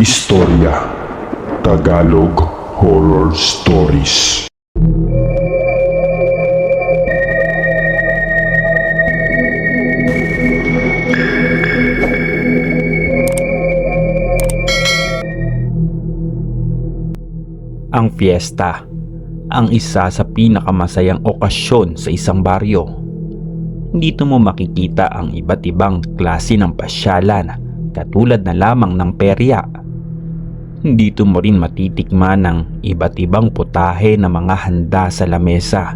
Istorya Tagalog Horror Stories Ang fiesta, ang isa sa pinakamasayang okasyon sa isang baryo. Dito mo makikita ang iba't ibang klase ng pasyalan katulad na lamang ng perya. Dito mo rin matitikman ang iba't ibang putahe na mga handa sa lamesa.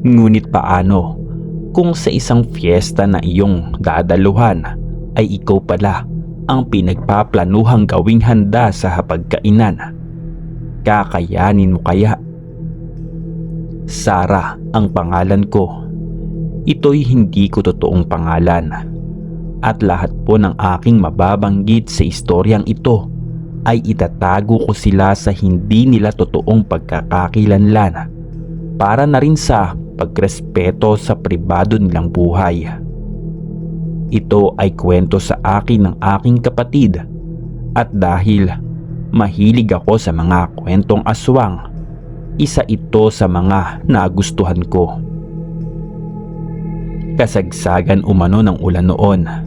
Ngunit paano kung sa isang fiesta na iyong dadaluhan ay ikaw pala ang pinagpaplanuhang gawing handa sa hapagkainan? kakayanin mo kaya? Sara ang pangalan ko. Ito'y hindi ko totoong pangalan. At lahat po ng aking mababanggit sa istoryang ito ay itatago ko sila sa hindi nila totoong pagkakakilanlan para na rin sa pagrespeto sa pribado nilang buhay. Ito ay kwento sa akin ng aking kapatid at dahil Mahilig ako sa mga kwentong aswang. Isa ito sa mga nagustuhan ko. Kasagsagan umano ng ulan noon.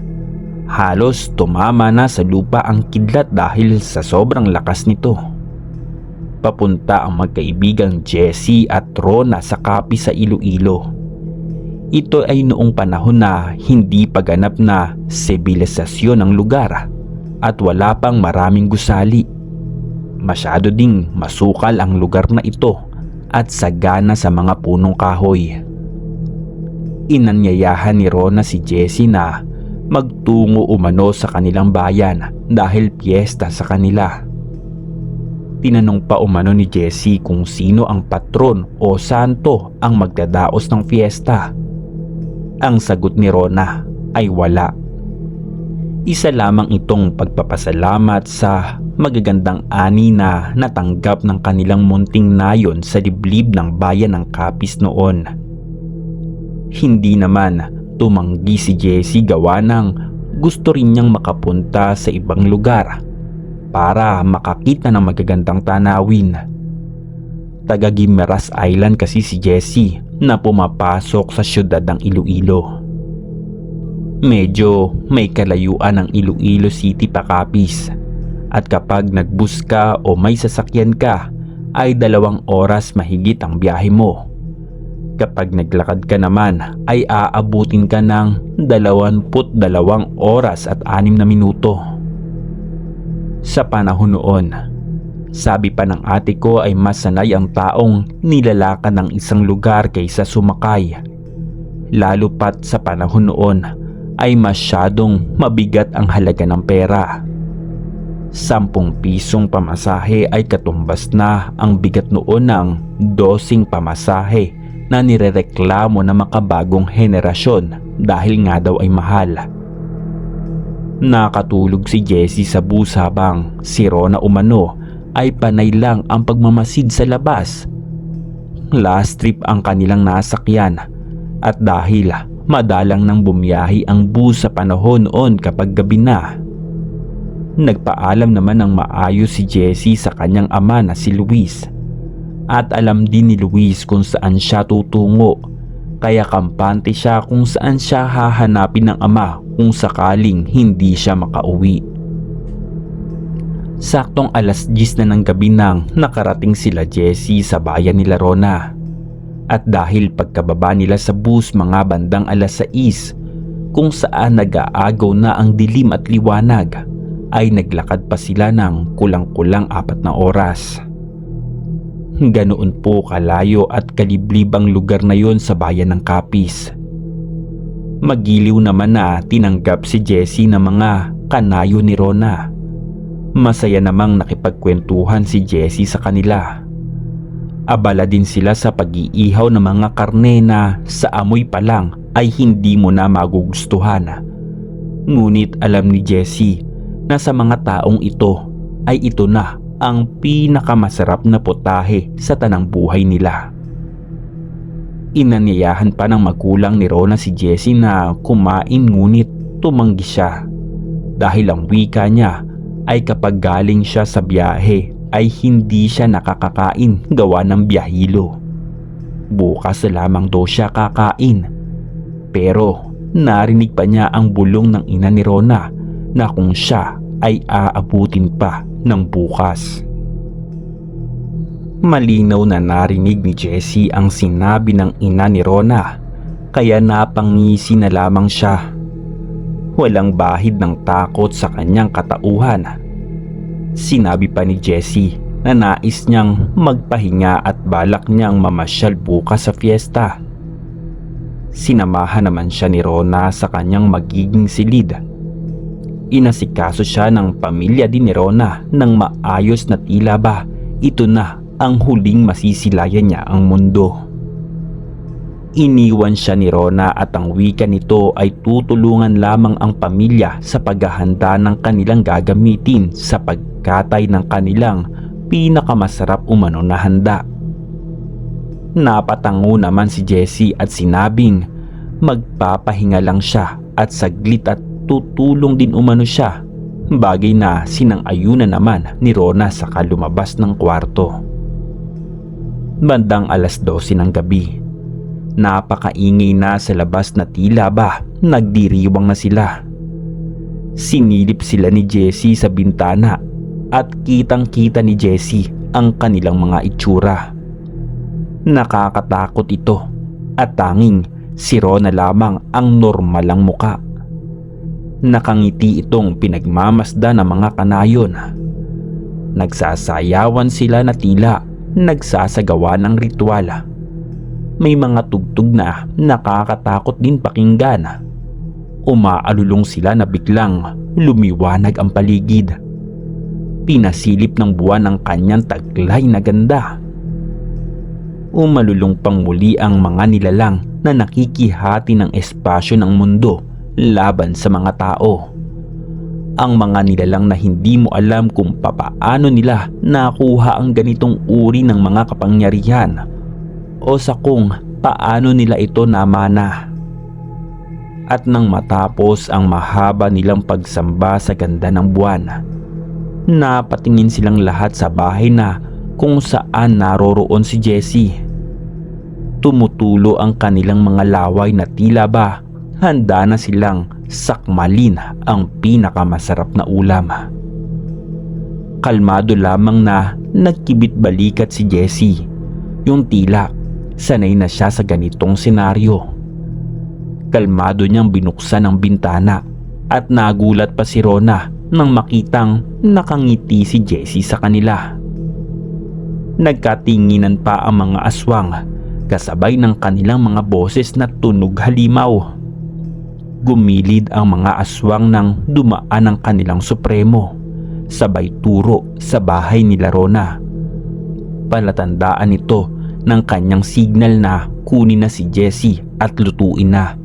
Halos tumama na sa lupa ang kidlat dahil sa sobrang lakas nito. Papunta ang magkaibigang Jessie at Rona sa kapi sa Iloilo. Ito ay noong panahon na hindi paganap na sibilisasyon ng lugar at wala pang maraming gusali Masyado ding masukal ang lugar na ito at sagana sa mga punong kahoy. Inanyayahan ni Rona si Jessie na magtungo umano sa kanilang bayan dahil piyesta sa kanila. Tinanong pa umano ni Jessie kung sino ang patron o santo ang magdadaos ng fiesta. Ang sagot ni Rona ay wala. Isa lamang itong pagpapasalamat sa magagandang ani na natanggap ng kanilang munting nayon sa liblib ng bayan ng Kapis noon. Hindi naman tumanggi si Jessie gawa ng gusto rin niyang makapunta sa ibang lugar para makakita ng magagandang tanawin. Taga Gimeras Island kasi si Jessie na pumapasok sa syudad ng Iloilo. Medyo may kalayuan ng Iloilo City pa Kapis at kapag nagbus ka o may sasakyan ka ay dalawang oras mahigit ang biyahe mo. Kapag naglakad ka naman ay aabutin ka ng 22 oras at 6 na minuto. Sa panahon noon, sabi pa ng ate ko ay mas sanay ang taong nilalakan ng isang lugar kaysa sumakay. Lalo pat sa panahon noon ay masyadong mabigat ang halaga ng pera. Sampung pisong pamasahe ay katumbas na ang bigat noon ng dosing pamasahe na nirereklamo ng makabagong henerasyon dahil nga daw ay mahal. Nakatulog si Jessie sa bus habang si Rona umano ay panay lang ang pagmamasid sa labas. Last trip ang kanilang nasakyan at dahil madalang nang bumiyahi ang bus sa panahon noon kapag gabi na Nagpaalam naman ng maayos si Jessie sa kanyang ama na si Luis. At alam din ni Luis kung saan siya tutungo. Kaya kampante siya kung saan siya hahanapin ng ama kung sakaling hindi siya makauwi. Saktong alas 10 na ng gabi nang nakarating sila Jessie sa bayan nila Rona. At dahil pagkababa nila sa bus mga bandang alas 6 kung saan nag-aagaw na ang dilim at liwanag ay naglakad pa sila ng kulang-kulang apat na oras. Ganoon po kalayo at kaliblib ang lugar na yon sa bayan ng Kapis. Magiliw naman na tinanggap si Jessie ng mga kanayo ni Rona. Masaya namang nakipagkwentuhan si Jessie sa kanila. Abala din sila sa pag-iihaw ng mga karne na sa amoy pa lang ay hindi mo na magugustuhan. Ngunit alam ni Jessie na sa mga taong ito ay ito na ang pinakamasarap na potahe sa tanang buhay nila. Inanyayahan pa ng magulang ni Rona si Jessie na kumain ngunit tumanggi siya dahil ang wika niya ay kapag galing siya sa biyahe ay hindi siya nakakakain gawa ng biyahilo. Bukas lamang daw siya kakain. Pero narinig pa niya ang bulong ng ina ni Rona na kung siya ay aabutin pa ng bukas. Malinaw na narinig ni Jessie ang sinabi ng ina ni Rona kaya napangisi na lamang siya. Walang bahid ng takot sa kanyang katauhan. Sinabi pa ni Jessie na nais niyang magpahinga at balak niyang mamasyal bukas sa fiesta. Sinamahan naman siya ni Rona sa kanyang magiging silid. Inasikaso siya ng pamilya din ni Rona ng maayos na tila ba ito na ang huling masisilayan niya ang mundo. Iniwan siya ni Rona at ang wika nito ay tutulungan lamang ang pamilya sa paghahanda ng kanilang gagamitin sa pagkatay ng kanilang pinakamasarap umano na handa. Napatango naman si Jessie at sinabing magpapahinga lang siya at saglit at tutulong din umano siya bagay na sinang-ayunan naman ni Rona sa kalumabas ng kwarto. Bandang alas 12 ng gabi. Napakaingay na sa labas na tila ba nagdiriwang na sila. Sinilip sila ni Jessie sa bintana at kitang kita ni Jessie ang kanilang mga itsura. Nakakatakot ito at tanging si Rona lamang ang normalang muka. Nakangiti itong pinagmamasda ng mga kanayon. Nagsasayawan sila na tila nagsasagawa ng ritual. May mga tugtog na nakakatakot din pakinggan. Umaalulong sila na biglang lumiwanag ang paligid. Pinasilip ng buwan ang kanyang taglay na ganda. Umalulong pang muli ang mga nilalang na nakikihati ng espasyo ng mundo laban sa mga tao ang mga nilalang na hindi mo alam kung papaano nila nakuha ang ganitong uri ng mga kapangyarihan o sa kung paano nila ito namana. At nang matapos ang mahaba nilang pagsamba sa ganda ng buwan, napatingin silang lahat sa bahay na kung saan naroroon si Jessie. Tumutulo ang kanilang mga laway na tila ba handa na silang sakmalin ang pinakamasarap na ulam. Kalmado lamang na nagkibit balikat si Jessie. Yung tila, sanay na siya sa ganitong senaryo. Kalmado niyang binuksan ang bintana at nagulat pa si Rona nang makitang nakangiti si Jessie sa kanila. Nagkatinginan pa ang mga aswang kasabay ng kanilang mga boses na tunog halimaw Gumilid ang mga aswang nang dumaan ang kanilang supremo, sabay turo sa bahay ni Larona. Palatandaan ito ng kanyang signal na kunin na si Jessie at lutuin na.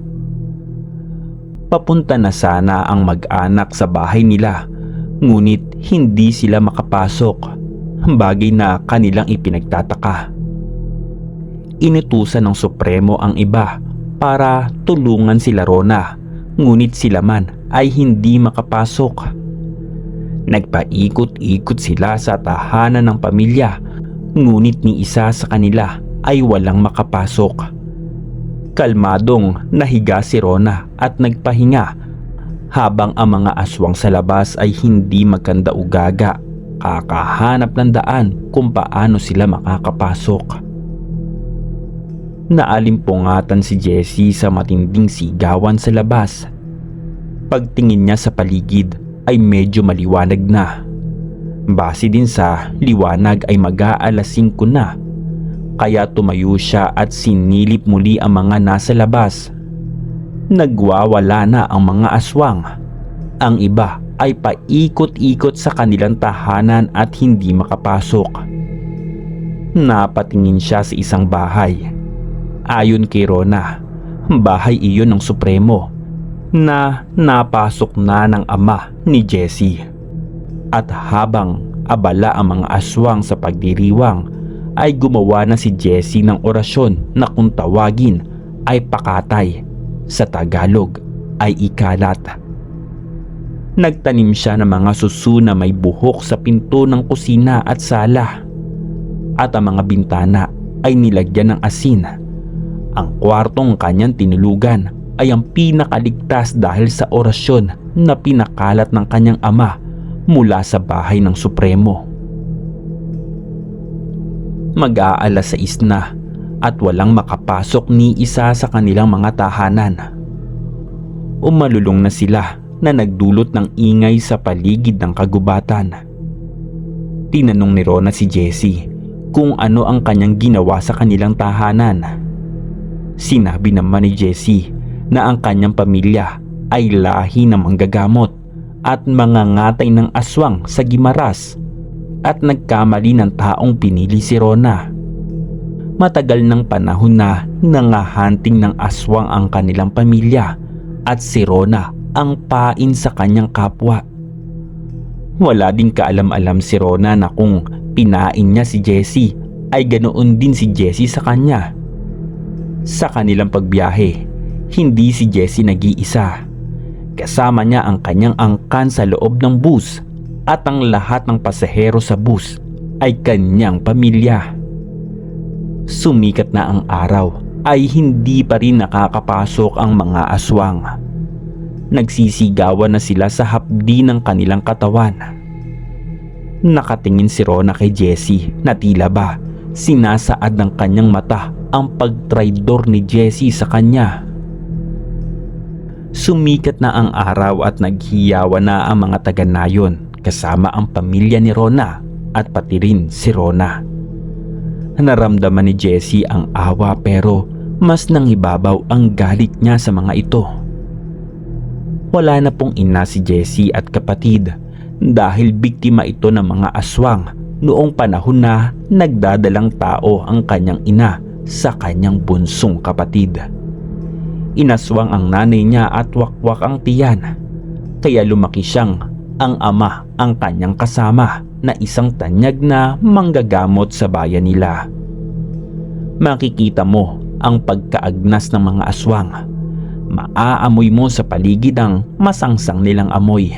Papunta na sana ang mag-anak sa bahay nila, ngunit hindi sila makapasok, bagay na kanilang ipinagtataka. Inutusan ng Supremo ang iba para tulungan si Larona ngunit sila man ay hindi makapasok. Nagpaikot-ikot sila sa tahanan ng pamilya ngunit ni isa sa kanila ay walang makapasok. Kalmadong nahiga si Rona at nagpahinga habang ang mga aswang sa labas ay hindi magkanda ugaga kakahanap ng daan kung paano sila makakapasok. Naalimpungatan si Jessie sa matinding sigawan sa labas. Pagtingin niya sa paligid ay medyo maliwanag na. Base din sa liwanag ay mag-aalas 5 na. Kaya tumayo siya at sinilip muli ang mga nasa labas. Nagwawala na ang mga aswang. Ang iba ay paikot-ikot sa kanilang tahanan at hindi makapasok. Napatingin siya sa isang bahay Ayon kay Rona, bahay iyon ng Supremo na napasok na ng ama ni Jesse. At habang abala ang mga aswang sa pagdiriwang ay gumawa na si Jesse ng orasyon na kung tawagin ay pakatay sa Tagalog ay ikalat. Nagtanim siya ng mga susu na may buhok sa pinto ng kusina at sala. At ang mga bintana ay nilagyan ng asin. Ang kwartong kanyang tinulugan ay ang pinakaligtas dahil sa orasyon na pinakalat ng kanyang ama mula sa bahay ng Supremo. Mag-aalas sa isna at walang makapasok ni isa sa kanilang mga tahanan. Umalulong na sila na nagdulot ng ingay sa paligid ng kagubatan. Tinanong ni Rona si Jessie kung ano ang kanyang ginawa sa kanilang tahanan. Sinabi naman ni Jessie na ang kanyang pamilya ay lahi ng manggagamot at mangangatay ng aswang sa Gimaras at nagkamali ng taong pinili si Rona. Matagal ng panahon na nangahanting ng aswang ang kanilang pamilya at si Rona ang pain sa kanyang kapwa. Wala din kaalam-alam si Rona na kung pinain niya si Jessie ay ganoon din si Jessie sa kanya. Sa kanilang pagbiyahe, hindi si Jessie nag-iisa. Kasama niya ang kanyang angkan sa loob ng bus at ang lahat ng pasahero sa bus ay kanyang pamilya. Sumikat na ang araw ay hindi pa rin nakakapasok ang mga aswang. Nagsisigawan na sila sa hapdi ng kanilang katawan. Nakatingin si Rona kay Jessie na tila ba sinasaad ng kanyang mata ang pagtraidor ni Jessie sa kanya. Sumikat na ang araw at naghiyawa na ang mga taga-nayon kasama ang pamilya ni Rona at pati rin si Rona. Naramdaman ni Jessie ang awa pero mas nangibabaw ang galit niya sa mga ito. Wala na pong ina si Jessie at kapatid dahil biktima ito ng mga aswang noong panahon na nagdadalang tao ang kanyang ina sa kanyang bunsong kapatid. Inaswang ang nanay niya at wakwak ang tiyan kaya lumaki siyang ang ama ang kanyang kasama na isang tanyag na manggagamot sa bayan nila. Makikita mo ang pagkaagnas ng mga aswang. Maaamoy mo sa paligid ang masangsang nilang amoy.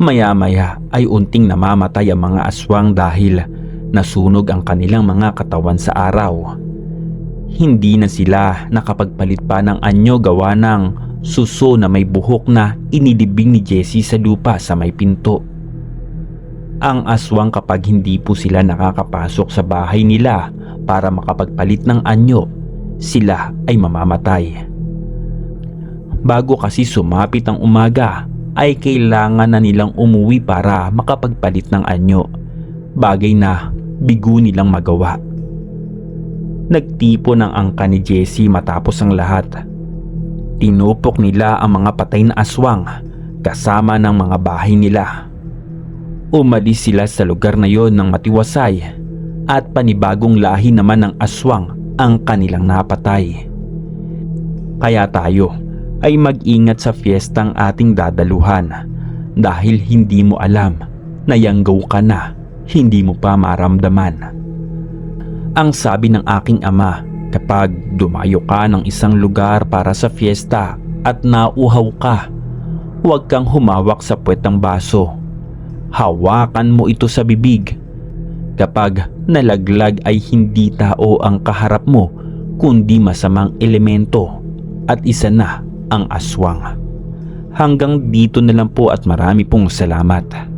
Maya-maya ay unting namamatay ang mga aswang dahil nasunog ang kanilang mga katawan sa araw. Hindi na sila nakapagpalit pa ng anyo gawa ng suso na may buhok na inilibing ni Jessie sa lupa sa may pinto. Ang aswang kapag hindi po sila nakakapasok sa bahay nila para makapagpalit ng anyo, sila ay mamamatay. Bago kasi sumapit ang umaga, ay kailangan na nilang umuwi para makapagpalit ng anyo. Bagay na bigo nilang magawa. Nagtipo ng angka ni Jessie matapos ang lahat. Tinupok nila ang mga patay na aswang kasama ng mga bahay nila. Umalis sila sa lugar na yon ng matiwasay at panibagong lahi naman ng aswang ang kanilang napatay. Kaya tayo ay mag-ingat sa fiestang ating dadaluhan dahil hindi mo alam na yanggaw ka na hindi mo pa maramdaman. Ang sabi ng aking ama kapag dumayo ka ng isang lugar para sa fiesta at nauhaw ka, huwag kang humawak sa puwetang baso. Hawakan mo ito sa bibig. Kapag nalaglag ay hindi tao ang kaharap mo kundi masamang elemento at isa na ang aswang. Hanggang dito na lang po at marami pong salamat.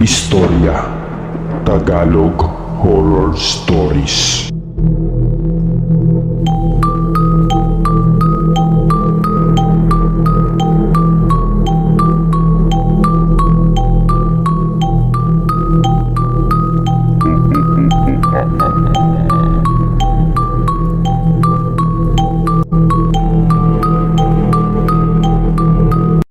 Istorya Tagalog Horror Stories